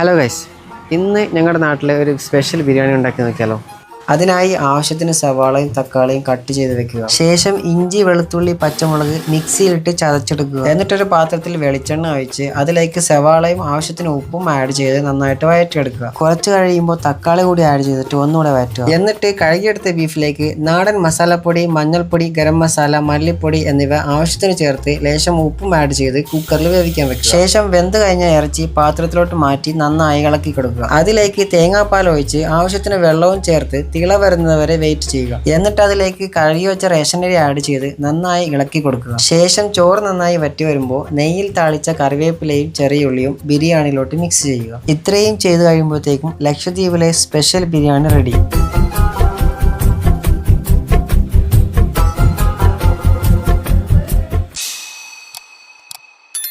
Hello guys ഇന്ന് ഞങ്ങളുടെ നാട്ടിലെ ഒരു സ്പെഷ്യൽ ബിരിയാണി ഉണ്ടാക്കി നോക്കിയാലോ? അതിനായി ആവശ്യത്തിന് സവാളയും തക്കാളിയും കട്ട് ചെയ്ത് വെക്കുക. ശേഷം ഇഞ്ചി വെളുത്തുള്ളി പച്ചമുളക് മിക്സിയിലിട്ട് ചതച്ചെടുക്കുക. എന്നിട്ടൊരു പാത്രത്തിൽ വെളിച്ചെണ്ണ ഒഴിച്ച് അതിലേക്ക് സവാളയും ആവശ്യത്തിന് ഉപ്പും ആഡ് ചെയ്ത് നന്നായിട്ട് വഴറ്റിയെടുക്കുക കുറച്ച് കഴിയുമ്പോൾ തക്കാളി കൂടി ആഡ് ചെയ്തിട്ട് ഒന്നുകൂടെ വഴറ്റുക എന്നിട്ട് കഴുകിയെടുത്ത ബീഫിലേക്ക് നാടൻ മസാലപ്പൊടി മഞ്ഞൾപ്പൊടി ഗരം മസാല മല്ലിപ്പൊടി എന്നിവ ആവശ്യത്തിന് ചേർത്ത് ലേശം ഉപ്പും ആഡ് ചെയ്ത് കുക്കറിൽ വേവിക്കാൻ വെക്കുക. ശേഷം വെന്ത് കഴിഞ്ഞ ഇറച്ചി പാത്രത്തിലോട്ട് മാറ്റി നന്നായി ഇളക്കി കൊടുക്കുക. അതിലേക്ക് തേങ്ങാപ്പാൽ ഒഴിച്ച് ആവശ്യത്തിന് വെള്ളവും ചേർത്ത് തിള വരുന്നതുവരെ വെയിറ്റ് ചെയ്യുക. എന്നിട്ട് അതിലേക്ക് കഴുകി വെച്ച റേഷൻ അരി ആഡ് ചെയ്ത് നന്നായി ഇളക്കി കൊടുക്കുക. ശേഷം ചോറ് നന്നായി വറ്റി വരുമ്പോൾ നെയ്യിൽ താളിച്ച കറിവേപ്പിലയും ചെറിയ ഉള്ളിയും ബിരിയാണിയിലോട്ട് മിക്സ് ചെയ്യുക. ഇത്രയും ചെയ്ത് കഴിയുമ്പോഴത്തേക്കും ലക്ഷദ്വീപിലെ സ്പെഷ്യൽ ബിരിയാണി റെഡി